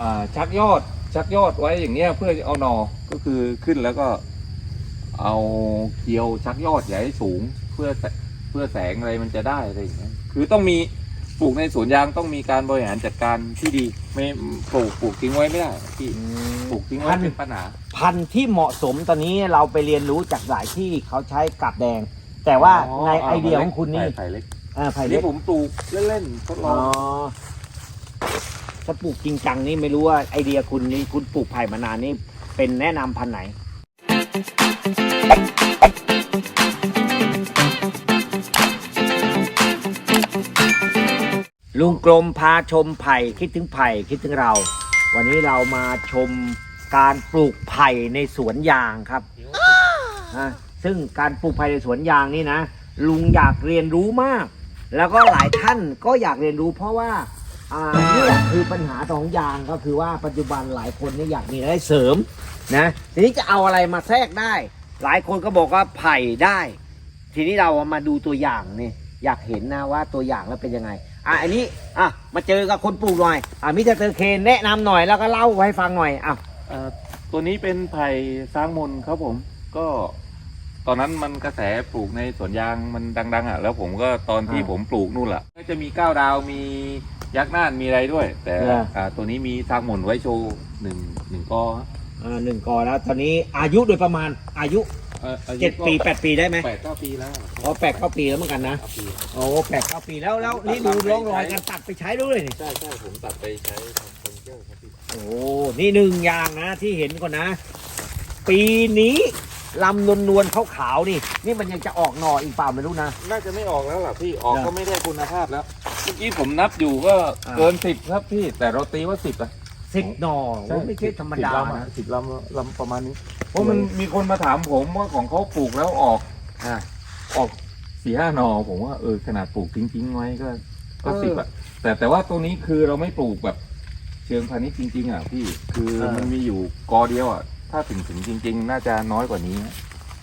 อ่าชักยอดชักยอดไว้อย่างเงี้ยเพื่อจะเอาหนอก็คือขึ้นแล้วก็ เอาเกลียวชักยอดใหญ่าให้สูงเพื่อแสเพื่อแสงอะไรมันจะได้อะไรอย่างเงี้ยคือต้องมีปลูกในสวนยางต้องมีการบริหารจัดการที่ดีไม่ปลูกปลูกทิ้งไว้ไม่ได้พี่ปลูกทิ้งไว้เป็นปัญหาพันธุ์ที่เหมาะสมตอนนี้เราไปเรียนรู้จากหลายที่เขาใช้กาบแดง แต่ว่าในไอเดียของคุณนี่ไผ่เล็กอ่าไผ่ไผ่เล็เล็กกผมปลูกเล่นๆทดลอ๋ออง ถ้าปลูกจริงจังนี่ไม่รู้ว่าไอเดียคุณนี่คุณปลูกไผ่มานานนี่เป็นแนะนำพันธุ์ไหน ลุงกลมพาชมไผ่คิดถึงไผ่คิดถึงเรา วันนี้เรามาชมการปลูกไผ่ในสวนยางครับอะซึ่งการปลูกไผ่ในสวนยางนี่นะ ลุงอยากเรียนรู้มาก แล้วก็หลายท่านก็อยากเรียนรู้เพราะว่า อ่านี่แหละคือปัญหาของยางก็คือว่าปัจจุบันหลายคนเนี่ยอยากมีรายได้เสริมนะทีนี้จะเอาอะไรมาแทรกได้ หลายคนก็บอกว่าไผ่ได้ ทีนี้เรามาดูตัวอย่างนี่อยากเห็นนะว่าตัวอย่างแล้วเป็นยังไงอะอันนี้อะมาเจอกับคนปลูกหน่อยอะมิสเตอร์เคนแนะนำหน่อยแล้วก็เล่าให้ฟังหน่อยอะเอ่อตัวนี้เป็นไผ่สร้างมนครับผม ก็ตอนนั้นมันกระแสปลูกในสวนยางมันดัง ๆอะแล้วผมก็ตอนที่ผมปลูกนู่นแหละก็จะมีก้าวดาวมี ยักษ์น่านมีอะไรด้วย แต่อ่าตัวนี้มีสร้างมนไว้โชว์หนึ่งหนึ่งกออ่าหนึ่งกอแล้วตอนนี้อายุโดยประมาณอายุอ่ออายุเจ็ดปีแปดปีได้ไหมแปดเก้าปีแล้วอ๋อแปดเก้าปีแล้วเหมือนกันนะ เก้าปี โอ้แปดเก้าปีแล้วแล้วนี่ดูร่องรอยการตัดไปใช้ด้วยนี่ ใช่ใช่ผมตัดไปใช้ทำเฟอร์นิเจอร์ครับพี่โอ้ นี่หนึ่งอย่างนะที่เห็นก่อนนะ ปีนี้ลำนวลนวลๆขาวๆนี่ นี่มันยังจะออกหน่ออีกเปล่าไม่รู้นะ น่าจะไม่ออกแล้วล่ะพี่ออกนะก็ไม่ได้คุณภาพแล้วเมื่อกี้ผมนับอยู่ก็อ่าเกินสิบครับพี่ แต่เราตีว่าสิบอะ สิบหน่อโอ้ไม่ใช่ธรรมดาสิบลำอะนะสิบลำลำประมาณนี้ เพราะมันมีคนมาถามผมว่าของเขาปลูกแล้วออกอ่าออกสี่ห้าหนอผมว่าเออขนาดปลูกทิ้งๆไว้ก็ก็เออสิบอะแต่แต่ว่าตัวนี้คือเราไม่ปลูกแบบเชิงพาณิชย์จริง ๆอะพี่คือเออ มันมีอยู่กอเดียวอะถ้าถึงถึงจริง ๆ น่าจะน้อยกว่านี้นะ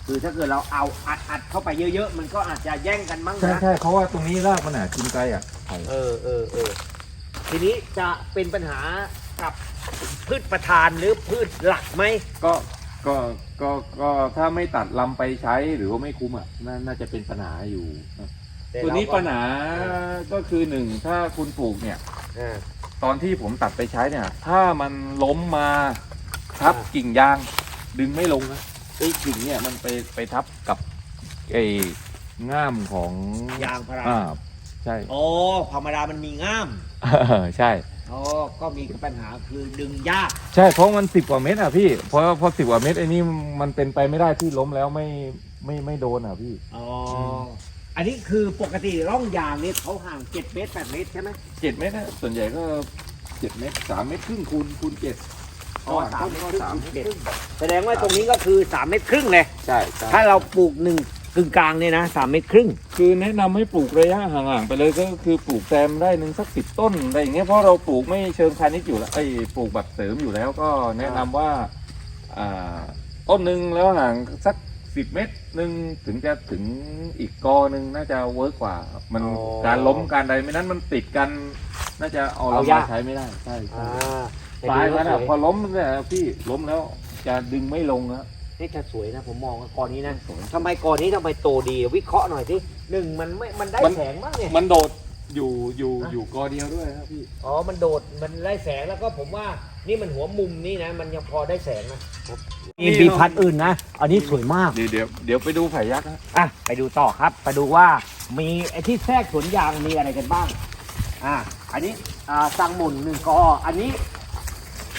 คือถ้าเกิดเราเอาอัดอัดเข้าไปเยอะๆ มันก็อาจจะแย่งกันมั้งใช่นะ ใช่เพราะว่าตรงนี้รากมันอะกินไกลอะ ไผ่เออเออเออทีนี้จะเป็นปัญหากับพืชประทานหรือพืชหลักไหม ก็ก็ก็ก็ถ้าไม่ตัดลำไปใช้หรือว่าไม่คุ้มอะน่าน่าจะเป็นปัญหาอยู่นะตัวนี้ปัญหาก็คือหนึ่งถ้าคุณปลูกเนี่ยอ่าตอนที่ผมตัดไปใช้เนี่ย ถ้ามันล้มมาทับอ่ากิ่งยางดึงไม่ลงนะไอ้กิ่งเนี่ยมันไปไปทับกับไอ้ง่ามของยางพารา อ่า ใช่โอ้ธรรมดามันมีง่ามใช่ อ๋อก็มีปัญหาคือดึงยากใช่เพราะมันสิบกว่าเมตรอะพี่เพราะพอสิบกว่าเมตรไอ้นี่มันเป็นไปไม่ได้ที่ล้มแล้วไม่ไม่ไม่โดนอะพี่ อ๋ออันนี้คือปกติร่องยางนี่เขาห่างเจ็ดเมตรแปดเมตรใช่ไหม เจ็ดเมตรนะส่วนใหญ่ก็เจ็ดเมตรสามเมตรครึ่งคูณคูณเจ็ดอ๋อสามเมตรครึ่งสามเมตรเจ็ดครึ่งแสดงว่าตรงนี้ก็คือสามเมตรครึ่งเลย ใช่ใช่ถ้าเราปลูกหนึ่ง กึ่งกลางเนี่ยนะสามเมตรครึ่ง คือแนะนำให้ปลูกระยะห่างๆไปเลยก็คือปลูกแซมได้หนึ่งสักสิบต้นอะไรอย่างเงี้ยเพราะเราปลูกไม่เชิงพาณิชย์อยู่แล้วไอ้ยปลูกแบบเสริมอยู่แล้วก็แนะนำว่าอ่าต้นหนึ่งแล้วห่างสักสิบเมตรหนึ่งถึงจะถึงอีกกอหนึ่งน่าจะเวิร์กกว่า มันอ๋อการล้มการใดไม่นั้นมันติดกัน น่าจะเอาเอาเรายากมาใช้ไม่ได้ใช่ใช่แต่ปลายดูมันแล้อะวสวยพอล้มเนี่ยพี่ล้มแล้วจะดึงไม่ลงนะ นี่จะสวยนะผมมองว่ากอนี้นะทำไมกอนี้ทำไมโตดีวิเคราะห์หน่อยสิหนึ่งมันไม่มันได้มัน แสงบ้างเนี่ย มันโดดอยู่อยู่ฮะ อยู่กอเดียวด้วยครับพี่ อ๋อ มันโดด มันได้แสงแล้วก็ผมว่า นี่มันหัวมุมนี่นะ มันยังพอได้แสงนะมีมีพันธุ์อื่นนะ อันนี้สวยมาก เดี๋ยวเดี๋ยวเดี๋ยวไปดูไผ่ยักษ์นะอะ ไปดูต่อครับ ไปดูว่า มีไอ้ที่แทรกสวนยางมีอะไรกันบ้าง อะ อันนี้ อ่าสังหมุนหนึ่งกอ อันนี้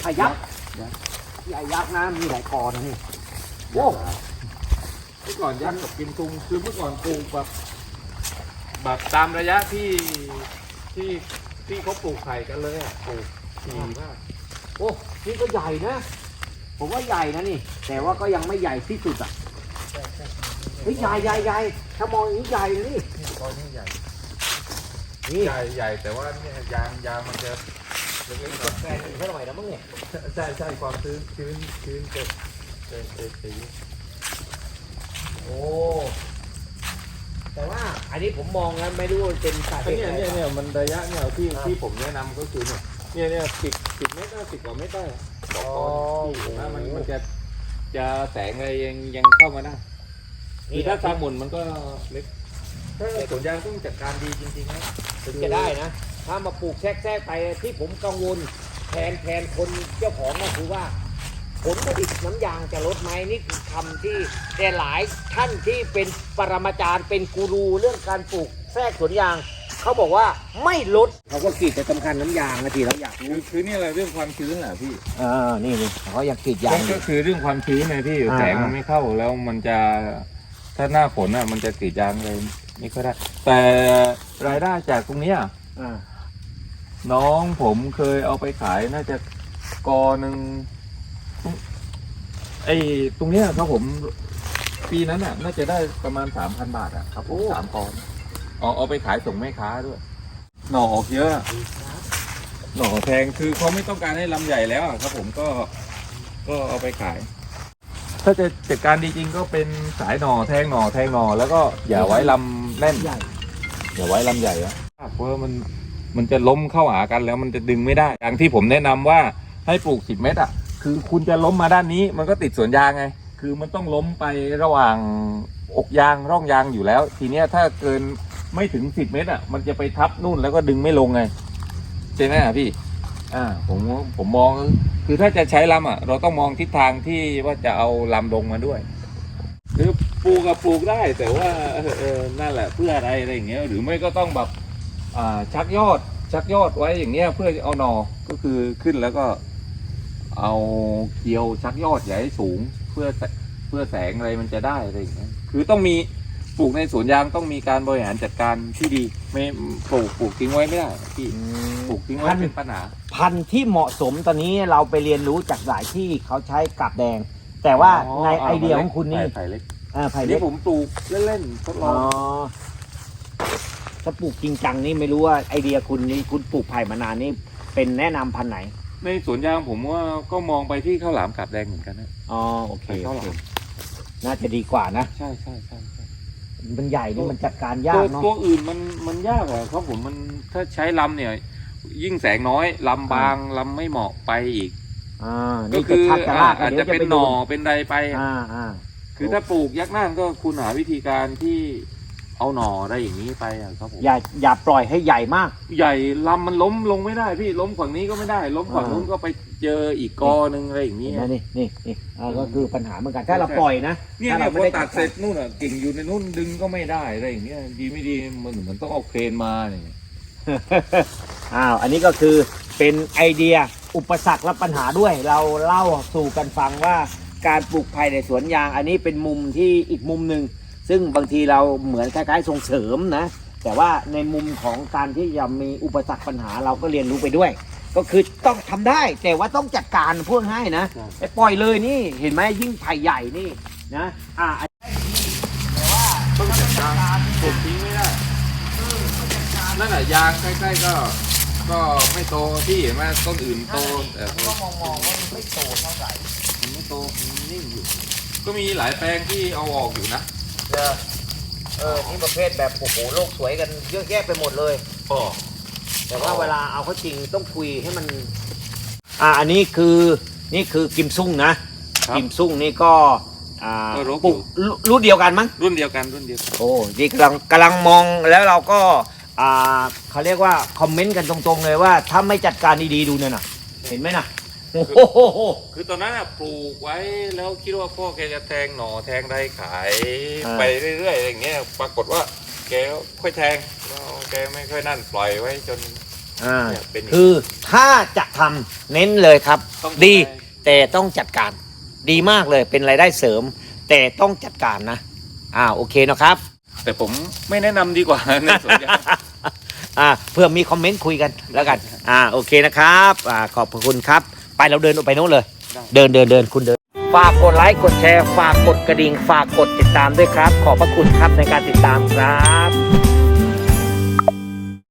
พยักษ์ที่อายักษ์นะ มีหลายกอนะนี่ โอ้เมื่อก่อนยักษ์กับกิมซุงคือเมื่อก่อนปลูกแบบแบบตามระยะที่ที่ที่เขาปลูกไผ่กันเลยอะปลูกถี่มากโอ้นี่ก็ใหญ่นะ ผมว่าใหญ่นะนี่ แต่ว่าก็ยังไม่ใหญ่ที่สุดอะเฮ้ยใหญ่ใหญ่ใหญ่ถ้ามองอย่างนี้ใหญ่เลยนี่ตอนนี้ใหญ่นี่ใหญ่ใหญ่แต่ว่าเนี่ยยางยางมันจะเล็กๆหน่อยแฟนอีกเท่าไหร่แล้วมั้งเนี่ยใช่ใช่ความชื้นชื้นชื้นจะ จะจะจะเยอะโอ้ แต่ว่าอันนี้ผมมองแล้วไม่รู้ว่าเป็นสาเหอันตุเนี้ยอะไรเนี่ยเนี่ยมันระยะเนี่ยที่ที่ผมแนะนำก็คือเนี่ยเนี่ยเนี่ยสิบสิบเมตรสิบกว่าเมตรได้ต่อก้อนที่อยู่นะมันมันจะจะแสงอะไรยังยังเข้ามาได้คือถ้าซาหมุนมันก็เล็กถ้าสวนยางต้องจัดการดีจริงๆนะถึงจะได้นะ ถ้ามาปลูกแทรกแทรกไปที่ผมกังวลแทนแทนคนเจ้าของก็คือว่า ผลผลิตน้ำยางจะลดไหมนี่คือคำที่แต่หลายท่านที่เป็นปรมาจารย์เป็นกูรูเรื่องการปลูกแทรกสวนยาง เขาบอกว่าไม่ลดเขาก็กรีดแต่สำคัญน้ำยางนะทีเราอยากคืรู้อคือนี่อะไรเรื่องความชื้นแหละพี่เออนี่นี่เขาอยากกรีดยางก็คือเรื่องความชื้นไงพี่อ่า แสงมันไม่เข้าแล้วมันจะถ้าหน้าฝนอะมันจะกรีดยางเลยไม่ค่อยได้แต่รายได้จากตรงเนี้ยอ่าน้องผมเคยเอาไปขายน่าจะกอหนึ่ง ไอ้ตรงเนี้ยครับผม ปีนั้นน่ะ น่าจะได้ประมาณสามพันบาทอะครับผมสามกอนเอาเอาไปขายส่งแม่ค้าด้วย หน่อออกเยอะ หน่อแพงคือเขาไม่ต้องการให้ลำใหญ่แล้วอะครับผมก็ก็เอาไปขาย ถ้าจะจัดการดีจริงก็เป็นสายหน่อแทงหน่อแทงหน่อแล้วก็อย่าไว้ลำแน่น ใหญ่ อย่าไว้ลำใหญ่อะเพราะว่ามันมันจะล้มเข้าหากันแล้วมันจะดึงไม่ได้อย่างที่ผมแนะนำว่าให้ปลูกสิบเมตรอะ คือคุณจะล้มมาด้านนี้ มันก็ติดสวนยางไง คือมันต้องล้มไประหว่างอกยางร่องยางอยู่แล้ว ทีเนี้ยถ้าเกินไม่ถึงสิบเมตรอะ มันจะไปทับนู่นแล้วก็ดึงไม่ลงไงใช่ไหมอะพี่ อ่า ผมผมมองคือถ้าจะใช้ลำอะ เราต้องมองทิศทางที่ว่าจะเอาลำลงมาด้วย คือปลูกกับปลูกได้แต่ว่าเออเออนั่นแหละเพื่ออะไรอะไรอย่างเงี้ย หรือไม่ก็ต้องแบบอ่าชักยอดชักยอดไว้อย่างเงี้ยเพื่อเอาหนอก็คือขึ้นแล้วก็ เอาเกลียวชักยอดใหญ่ให้สูงเพื่อแสเพื่อแสงอะไรมันจะได้อะไรอย่างเงี้ยคือต้องมีปลูกในสวนยางต้องมีการบริหารจัดการที่ดี ไม่ปลูกปลูกทิ้งไว้ไม่ได้พี่ปลูกทิ้งไว้เป็นปัญหาพันธุ์ที่เหมาะสมตอนนี้เราไปเรียนรู้จากหลายที่เขาใช้กาบแดง แต่ว่าในไอเดียของคุณนี่ไผ่เล็กอ่าไผ่อันเล็นี้กผมปลูกเล่นๆทดลอ๋อองถ้าปลูกจริงจังนี่ไม่รู้ว่าไอเดียคุณนี่คุณปลูกไผ่มานานนี่เป็นแนะนำพันธุ์ไหน ในสวนยางผมว่าก็มองไปที่ข้าวหลามกาบแดงเหมือนกันนะ อ๋อโอเคไผ่ข้าวหลามน่าจะดีกว่านะ ใช่ใช่ใช่ใช่มันใหญ่นี่มันจัดการตัยาวกเนาะ ตัวอื่นมันมันยากอะครับผมมันถ้าใช้ลำเนี่ย ยิ่งแสงน้อยลำบางลำไม่เหมาะไปอีก อ่า ก็นี่คืจะอชักจะลากอาจเดี๋จะยวเป็นไปหดูน่อเป็นใดไปอะอ่าอ่า คือถ้าปลูกยักษ์น่านก็คุณหาวิธีการที่ เอาหน่อได้อย่างนี้ไปอะครับผมอย่าอย่าปล่อยให้ใหญ่มาก ใหญ่ลำมันล้มลงไม่ได้พี่ล้มฝั่งนี้ก็ไม่ได้ ล้มฝั่งอ่านู้นก็ไปเจออีกกอหนึ่งอะไรอย่างเห็นี้นไหมนี่นี่นี่อ่าก็คือปัญหาเหมือนกันถ้าเราปล่อยนะเนี่ยถ้าเนี่เรายพไม่อได้ตัดจัดเสร็จนู่นอะกิ่งอยู่ในนู่นดึงก็ไม่ได้อะไรอย่างเงี้ยดีไม่ดีมันเหมือนต้องเอาเครนมาเนี่ยอ้าวอันนี้ก็คือเป็นไอเดียอุปสรรคและปัญหาด้วย เราเล่าสู่กันฟังว่าการปลูกไผ่ในสวนยาง อันนี้เป็นมุมที่อีกมุมหนึ่ง ซึ่งบางทีเราเหมือนคล้ายๆส่งเสริมนะแต่ว่าในมุมของการที่จะมีอุปสรรคปัญหาเราก็เรียนรู้ไปด้วย ก็คือต้องทำได้ แต่ว่าต้องจัดการพวกให้นะไปปล่อยเลยนี่เห็นไหมยิ่งไผ่ใหญ่นี่นะอ่าแต่ว่าต้องจัดการปลูกทิ้งไม่ได้นั่นแหละยางใกล้ๆก็ก็ไม่โตที่เห็นไหมต้นอื่นโตแต่ก็มองมองๆว่ามันไม่โตเท่าไหร่มันไม่โตมันนิ่งอยู่ ก็มีหลายแปลงที่เอาออกอยู่นะ เออเออนี่ประเภทแบบโอ้โหโลกสวยกันเยอะแยะไปหมดเลยก็แต่ว่าเวลาเอาเข้าจริงต้องคุยให้มัน อ่าอันนี้คือนี่คือกิมซุ่งนะครับกิมซุ่งนี่ก็อ่าก็รกอยู่ ปลูกรุ่รุ่นเดียวกันมั้งรุ่นเดียวกันรุ่นเดียวกันโอ้นี่กำลังกำลังมองแล้วเราก็อ่าเขาเรียกว่าคอมเมนต์กันตรงๆเลยว่าถ้าไม่จัดการดีๆดูเนี่ยนะเห็นไหมนะ โอ้โหคือตอนนั้นอะปลูกไว้แล้วคิดว่าพ่อแกจะแทงหน่อแทงใดขายอ่า ไปเรื่อยๆอะไรอย่างเงี้ยปรากฏว่า แกค่อยแทงแล้วแกไม่ค่อยนั่นปล่อยไว้จน อ่าเนี่ยเป็นอย่างนี้คือถ้าจะทำเน้นเลยครับ ต้องดีดูแล แต่ต้องจัดการดีมากเลยเป็นรายได้เสริม แต่ต้องจัดการนะ อ่าโอเคนะครับ แต่ผมไม่แนะนำดีกว่า ในสวนยาง อ่าเพื่อมีคอมเมนต์คุยกันแล้วกัน อ่าโอเคนะครับ อ่าขอบพระคุณครับ ไปเราเดินออกไปโน้นเลยได้เดินเดินเดินคุณเดิน ฝากกดไลค์กดแชร์ ฝากกดกระดิ่ง ฝากกดติดตามด้วยครับ ขอบพระคุณครับในการติดตามครับ